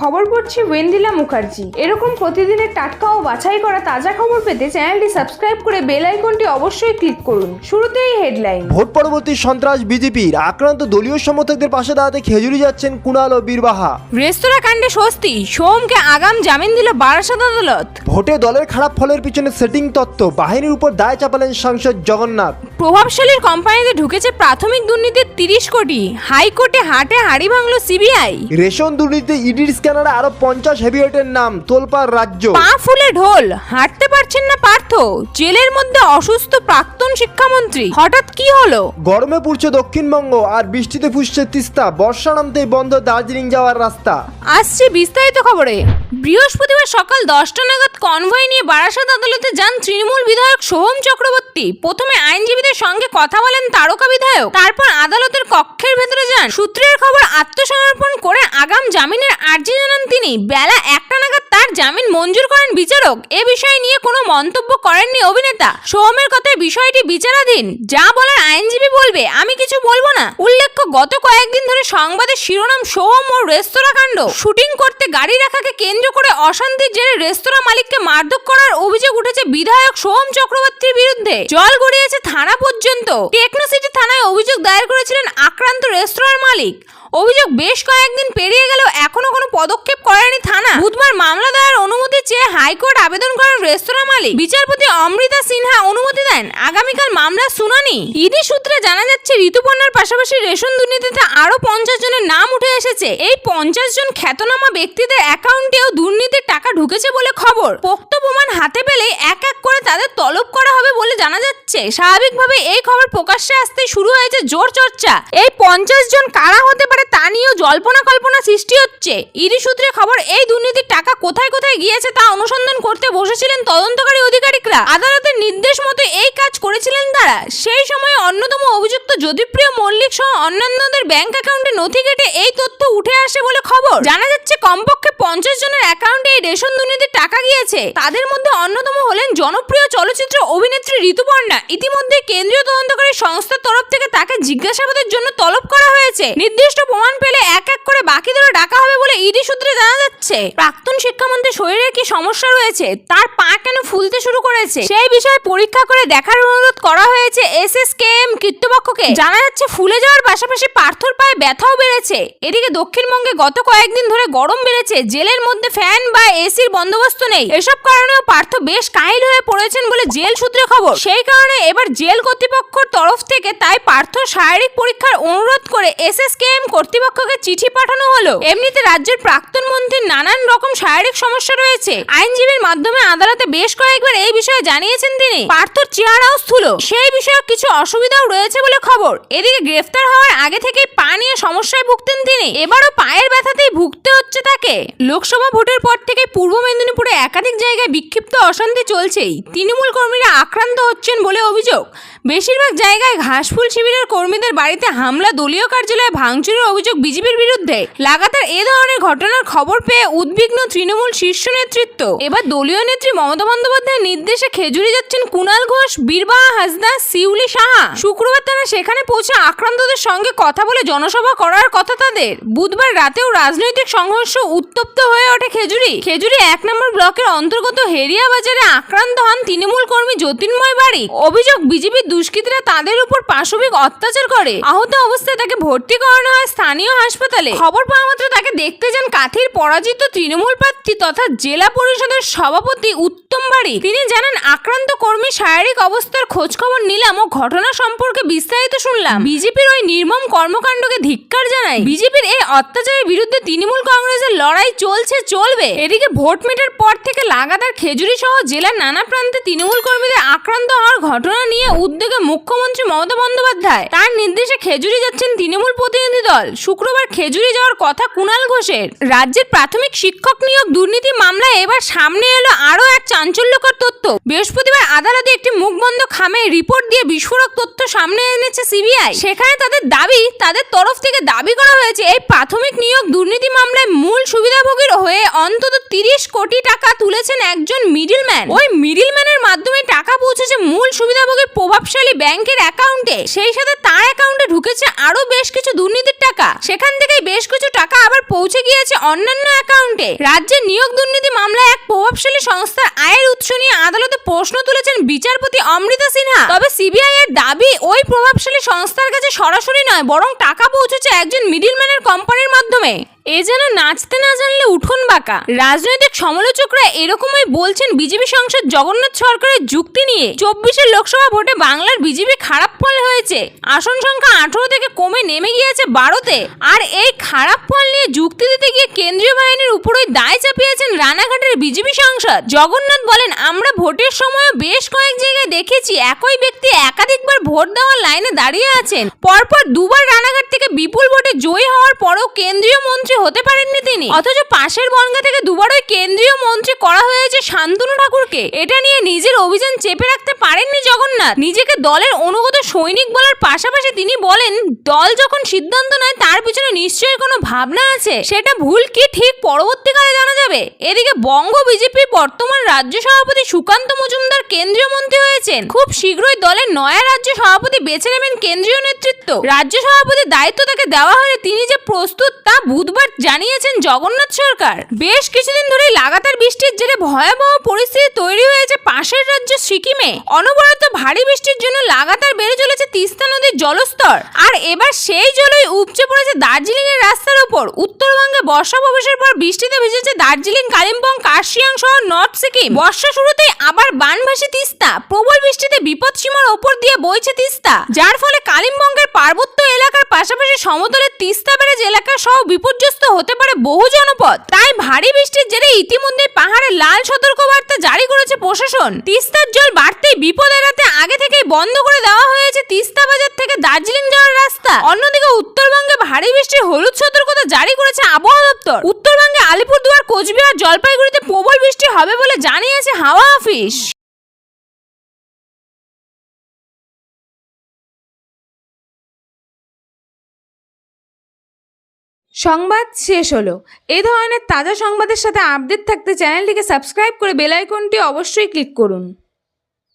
খবর পড়ছি ওয়েন্দিলা মুখার্জি। এরকম প্রতিদিনের টাটকা ও বাছাই করা তাজা খবর পেতে চ্যানেলটি সাবস্ক্রাইব করে বেল আইকনটি অবশ্যই ক্লিক করুন। শুরুতেই হেডলাইন। ভোট পরবর্তী সন্ত্রাস বিজেপির আক্রান্ত দলীয় সমর্থকদের পাশে দাঁড়াতে খেজুরি যাচ্ছেন কুণাল ও বীরবাহা। রেস্তোরাঁ কাণ্ডে স্বস্তি সোমকে আগাম জামিন দিল বারাসাত আদালত। ভোটে দলের খারাপ ফলের পিছনে সেটিং তত্ত্ব বাহিনীর উপর দায় চাপালেন সাংসদ জগন্নাথ। প্রভাবশালীর কোম্পানিতে ঢুকেছে প্রাথমিক দুর্নীতির তিরিশ কোটি। হাইকোর্টে হাটে হাড়ি ভাঙল সিবিআই। রেশন দুর্নীতি ইডির স্ক্যানারে আরও পঞ্চাশ হেভিওয়েটের নাম তোলপাড় রাজ্য। পা ফুলে ঢোল হাঁটতে পারছেন না পার্থ জেলের মধ্যে অসুস্থ প্রাক্তন শিক্ষামন্ত্রী। হঠাৎ কি হলো? গরমে পুড়ছে দক্ষিণবঙ্গ আর বৃষ্টিতে ফুসছে তিস্তা বর্ষা নামতেই বন্ধ দার্জিলিং যাওয়ার রাস্তা। আসছে বিস্তারিত খবরে। বৃহস্পতিবার সকাল দশটা নাগাদ কনভয় নিয়ে বারাসাত আদালতে যান তৃণমূল বিধায়ক সোহম চক্রবর্তী। প্রথমে আইনজীবীদের সঙ্গে কথা বলেন তারকা বিধায়ক। তারপর আদালতের কক্ষের ভেতরে যান। সূত্রের খবর, আত্মসমর্পণ করে আগাম জামিনের আর্জি জানান তিনি। বেলা একটা নাগাদ তার জামিন মঞ্জুর করেন বিচারক। এ বিষয় নিয়ে কোনো মন্তব্য করেননি অভিনেতা। সোহমের কথায় বিষয়টি বিচারাধীন। যা বলার আইনজীবী বলবে? আমি কিছু বলব না। উল্লেখ্য, গত কয়েকদিন ধরে সংবাদের শিরোনাম সোহম ও রেস্তোরাঁ কাণ্ড। শুটিং করতে গাড়ি রাখাকে কেন্দ্র করে অশান্তির জেরে রেস্তোরাঁ মালিককে মারধর করার অভিযোগ উঠেছে বিধায়ক সোহম চক্রবর্তীর বিরুদ্ধে। জল গড়িয়েছে থানা পর্যন্ত। টেকনোসিটি থানায় অভিযোগ দায়ের করেছিলেন আক্রান্ত রেস্তোরাঁর মালিক। অভিযোগ বেশ কয়েকদিন পেরিয়ে গেলেও এখনও কোনো পদক্ষেপ করেনি থানা। বুধবার মামলা দায়ের অনুমতি চেয়ে হাইকোর্ট আবেদন করেন রেস্তোরাঁ মালিক। বিচারপতি অমৃতা সিনহা অনুমতি দেন, আগামীকাল মামলার শুনানি। ইডি সূত্রে জানা যাচ্ছে, ঋতুপর্ণার পাশাপাশি রেশন দুর্নীতিতে আরও পঞ্চাশ জনের নাম উঠে এসেছে। এই পঞ্চাশ জন খ্যাতনামা ব্যক্তিদের অ্যাকাউন্টেও দুর্নীতির টাকা ঢুকেছে বলে খবর। পোক্ত প্রমাণ হাতে পেলে এক এক করে তাদের তলব করা হবে বলে জানা যাচ্ছে। স্বাভাবিকভাবে এই খবর প্রকাশ্যে আসতে শুরু হয়েছে জোর চর্চা। এই পঞ্চাশ জন কারা হতে পারে তা নিয়েও জল্পনা কল্পনা সৃষ্টি হচ্ছে। ইডি সূত্রে খবর, এই দুর্নীতির টাকা কোথায় কোথায় গিয়েছে তা অনুসন্ধান করতে বসেছিলেন তদন্তকারী অধিকারিকরা। আদালতের নির্দেশ মতো এই কাজ করেছিলেন তারা? সেই সময় অন্যতম অভিযুক্ত জ্যোতিপ্রিয় মল্লিক সহ অন্যান্যদের ব্যাংক অ্যাকাউন্টে নথি কেটে এই তথ্য উঠে আসে বলে খবর। জানা যাচ্ছে, কমপক্ষে পঞ্চাশ জনের অ্যাকাউন্টে এই রেশন দুর্নীতির টাকা গিয়েছে। তাদের মধ্যে অন্যতম হলেন জনপ্রিয় চলচ্চিত্র অভিনেত্রী ঋতুপর্ণা ইতিমধ্যে কেন্দ্রীয় তদন্তকারী সংস্থার তরফ থেকে তাকে জিজ্ঞাসাবাদের জন্য তলব করা হয়েছে। নির্দিষ্ট প্রমাণ পেলে এক এক করে বাকিদেরও ডাকা হবে বলে ইডি সূত্রে জানা যাচ্ছে। প্রাক্তন শিক্ষামন্ত্রী শরীরে কি সমস্যা রয়েছে, তার পা কেন ফুলতে শুরু করেছে, সেই বিষয়ে পরীক্ষা করে দেখার অনুরোধ করা হয়েছে এস এস কে এম জানা যাচ্ছে, ফুলে যাওয়ার পাশাপাশি পার্থর পায়ে ব্যথাও বেড়েছে। এদিকে দক্ষিণবঙ্গে গত কয়েকদিন ধরে গরম বেড়েছে, জেলের মধ্যে ফ্যান বা এসির বন্দোবস্ত নেই। এসব কারণেও পার্থ বেশ কাহিল হয়ে পড়েছেন বলে জেল সূত্রে খবর। সেই কারণে এবার জেল কর্তৃপক্ষের তরফ থেকে তাই পার্থ শারীরিক পরীক্ষার অনুরোধ করে এস এস কে এম কর্তৃপক্ষকে চিঠি পাঠানো হলো। এমনিতে রাজ্যের প্রাক্তন মন্ত্রীর নানান রকম শারীরিক সমস্যা রয়েছে। আইনজীবীর মাধ্যমে আদালতে বেশ কয়েকবার এই বিষয়ে জানিয়েছেন তিনি পার্থর চেহারাও স্থূল। সেই বিষয়ে কিছু অসুবিধাও রয়েছে বলে খবর। এদিকে গ্রেফতার হওয়ার আগে থেকে পা নিয়ে সমস্যায় ভুগতেন তিনি। এবারও পায়ের ব্যথাতেই ভুগতে হচ্ছে তাকে। লোকসভা ভোটের পর থেকে পূর্ব মেদিনীপুরে একাধিক জায়গায় বিক্ষিপ্ত অশান্তি চলছেই। তৃণমূল কর্মীরা আক্রান্ত হচ্ছেন বলে অভিযোগ। বেশিরভাগ জায়গায় ঘাসফুল শিবিরের কর্মীদের বাড়িতে হামলা, দলীয় কার্যালয়ে ভাঙচুরের অভিযোগ বিজেপির বিরুদ্ধে। লাগাতার এ ধরনের ঘটনার খবর পেয়ে উদ্বিগ্ন তৃণমূল শীর্ষ নেতৃত্ব। এবার দলীয় নেত্রী মমতা বন্দ্যোপাধ্যায়ের নির্দেশে খেজুরি যাচ্ছেন কুণাল ঘোষ বীরবাহা হাসদা শিউলি সাহা। শুক্রবার তারা সেখানে পৌঁছে আক্রান্তদের সঙ্গে কথা বলে জনসভা করার কথা তাদের। বুধবার রাতেও রাজনৈতিক সংঘর্ষ উত্তপ্ত হয়ে ওঠে খেজুরি। খেজুরি এক নম্বর ব্লকের অন্তর্গত হেরিয়া বাজারে আক্রান্ত হন তৃণমূল কর্মী জ্যোতির্ময় বাড়ি। অভিযোগ বিজেপির দুষ্কৃতীরা তাদের উপর পাশবিক অত্যাচার করে। আহত অবস্থায় তাকে ভর্তি করানো হয় স্থানীয় হাসপাতালে। খবর পাওয়া মাত্র তাকে দেখতে যান কাথির পরাজিত তৃণমূল প্রার্থী তথা জেলা পরিষদের সভাপতি উত্তম বাড়ি। তিনি জানান, আক্রান্ত কর্মী শারীরিক অবস্থার খোঁজ খবর নিলাম ও ঘটনা সম্পর্কে বিস্তারিত শুনলাম। বিজেপির ওই নির্মম কর্মকাণ্ডকে ধিক্কার জানাই। বিজেপির এই অত্যাচারের বিরুদ্ধে তৃণমূল কংগ্রেসের লড়াই চলছে, চলবে। এদিকে ভোট মেটার পর থেকে লাগাতার খেজুরি সহ জেলার নানা প্রান্তে তৃণমূল কর্মীদের আক্রান্ত হওয়ার ঘটনা নিয়ে উদ্যোগে মুখ্যমন্ত্রী মমতা বন্দ্যোপাধ্যায় তার নির্দেশে খেজুরি যাচ্ছেন তৃণমূল প্রতিনিধি দল। শুক্রবার খেজুরি যাওয়ার কথা কুণাল ঘোষের। রাজ্যের প্রাথমিক শিক্ষক নিয়োগ দুর্নীতি মামলায় এবার সামনে এলো আরও এক চাঞ্চল্যকর তথ্য। বৃহস্পতিবার আদালতে একটি মুখবন্ধ খামে রিপোর্ট দিয়ে বিস্ফোরক তথ্য সামনে এনেছে সিবিআই। সেখানে তাদের দাবি, তাদের তরফ থেকে দাবি করা হয়েছে, এই প্রাথমিক নিয়োগ দুর্নীতি মামলায় মূল সুবিধাভোগীর হয়ে অন্তত তিরিশ কোটি টাকা তুলেছেন একজন মিডিলম্যান। ওই মিডিলম্যানের মাধ্যমে টাকা পৌঁছেছে মূল সুবিধাভোগীর প্রভাবশালী ব্যাংকের অ্যাকাউন্টে। সেই সাথে তার অ্যাকাউন্টে ঢুকেছে আরও বেশ কিছু দুর্নীতির টাকা। সেখান থেকেই বেশ কিছু টাকা আবার পৌঁছে গিয়েছে অন্যান্য অ্যাকাউন্টে। রাজ্যের নিয়োগ দুর্নীতি মামলায় এক প্রভাবশালী সংস্থার আয়ের উৎস নিয়ে আদালতে প্রশ্ন তুলেছেন বিচারপতি অমৃতা সিনহা। তবে সিবিআই এর দাবি, ওই প্রভাবশালী সংস্থার কাছে সরাসরি নয়, বরং টাকা পৌঁছেছে একজন মিডিলম্যানের কোম্পানির মাধ্যমে। এ যেন নাচতে না জানলে উঠোন বাঁকা। রাজনৈতিক সমালোচকরা এরকমই বলছেন বিজেপি সাংসদ জগন্নাথ সরকারের যুক্তি নিয়ে। চব্বিশের লোকসভা ভোটে বাংলার বিজেপি খারাপ ফল হয়েছে। আসন সংখ্যা আঠারো থেকে কমে নেমে গিয়েছে বারোতে। আর এই খারাপ ফল নিয়ে যুক্তি দিতে গিয়ে কেন্দ্রীয় বাহিনীর উপরই দায় চাপিয়েছেন রানাঘাটের বিজেপি সাংসদ। জগন্নাথ বলেন, আমরা ভোটের সময়ও বেশ কয়েক জায়গায় দেখেছি, একই ব্যক্তি একাধিকবার ভোট দেওয়ার লাইনে দাঁড়িয়ে আছেন। পরপর দুবার রানাঘাট থেকে বিপুল ভোটে জয়ী হওয়ার পরও কেন্দ্রীয় মন্ত্রী হতে পারেননি তিনি। অথচ পাশের বনগা থেকে দুবারই কেন্দ্রীয় মন্ত্রী করা হয়েছে শান্তনু ঠাকুরকে। এটা নিয়ে নিজের অভিযান চেপে রাখতে পারেননি জগন্নাথ। নিজেকে দলের অনুগত সৈনিক বলার পাশাপাশি তিনি বলেন, দল যখন সিদ্ধান্ত নেয়, তার পিছনে নিশ্চয়ই কোনো ভাবনা আছে। সেটা ভুল কি ঠিক পরবর্তীকালে জানা যাবে। এদিকে বঙ্গ বিজেপি বর্তমান রাজ্য সভাপতি সুকান্ত মজুমদার কেন্দ্রীয় মন্ত্রী হয়েছেন। খুব শীঘ্রই দলের নয়া রাজ্য সভাপতি বেছে নেবেন কেন্দ্রীয় নেতৃত্ব। রাজ্য সভাপতির দায়িত্ব তাকে দেওয়া হলে তিনি প্রস্তুত তা বুধবার জানিয়েছেন জগন্নাথ সরকার। বেশ কিছুদিন ধরেই লাগাতার বৃষ্টির জেরে ভয়াবহ পরিস্থিতি তৈরি হয়েছে পাশের রাজ্য সিকিমে। অনবরত ভারী বৃষ্টির জন্য লাগাতার বেড়ে চলেছে তিস্তা নদীর জলস্তর। আর এবার সেই জলই উপচে পড়েছে দার্জিলিং এর রাস্তার ওপর। উত্তরবঙ্গে বর্ষা প্রবেশের পর বৃষ্টিতে ভিজেছে দার্জিলিং, কালিম্পং, কার্শিয়াং সহ নর্থ সিকিম। বর্ষা শুরুতেই আবার বানভাসী তিস্তা। প্রবল বৃষ্টিতে বিপদসীমার ওপর দিয়ে বইছে তিস্তা। যার ফলে কালিম্পংয়ের পার্বত্য পাশাপাশি সমতলের তিস্তা ব্যারেজ এলাকা সহ বিপর্যস্ত হতে পারে বহু জনপদ। তাই ভারী বৃষ্টির জেরে ইতিমধ্যে পাহাড়ে লাল সতর্কবার্তা জারি করেছে প্রশাসন। তিস্তার জল বাড়তেই বিপদ এড়াতে আগে থেকেই বন্ধ করে দেওয়া হয়েছে তিস্তা বাজার থেকে দার্জিলিং যাওয়ার রাস্তা। অন্যদিকে উত্তরবঙ্গে ভারী বৃষ্টির হলুদ সতর্কতা জারি করেছে আবহাওয়া দপ্তর। উত্তরবঙ্গে আলিপুরদুয়ার, কোচবিহার, জলপাইগুড়িতে প্রবল বৃষ্টি হবে বলে জানিয়েছে হাওয়া অফিস। সংবাদ শেষ হলো। এই ধরনের তাজা সংবাদের সাথে আপডেট থাকতে চ্যানেলটিকে সাবস্ক্রাইব করে বেল আইকনটি অবশ্যই ক্লিক করুন।